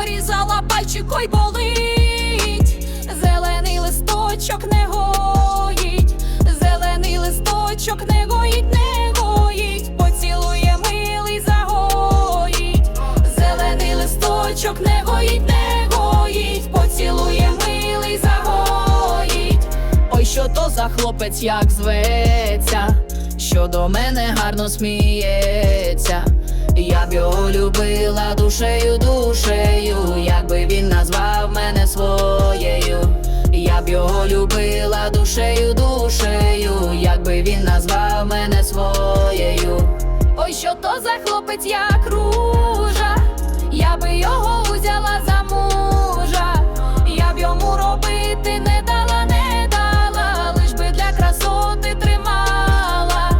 порізала пальчик, ой болить. Зелений листочок не гоїть, зелений листочок не гоїть, не гоїть, поцілує милий загоїть. Зелений листочок не гоїть, не гоїть, поцілує милий загоїть. Ой, що то за хлопець, як зветься, що до мене гарно сміється. Я б його любила душею, він назвав мене своєю. Ой, що то за хлопець, як ружа, я би його узяла за мужа, я б йому робити не дала, не дала, лиш би для красоти тримала,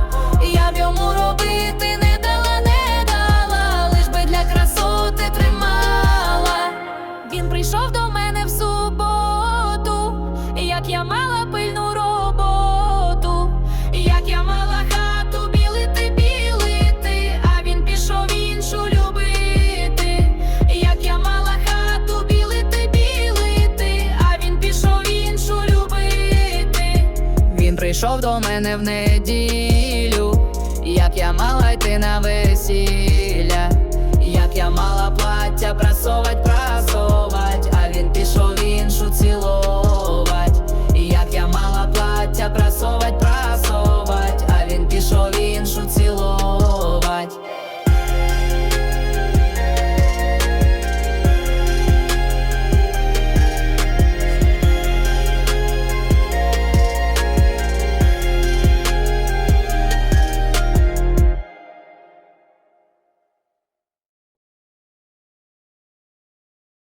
я б йому робити не дала, не дала, лиш би для красоти тримала. Він прийшов до мене в суботу, прийшов до мене в неділю, як я мала йти на весілля,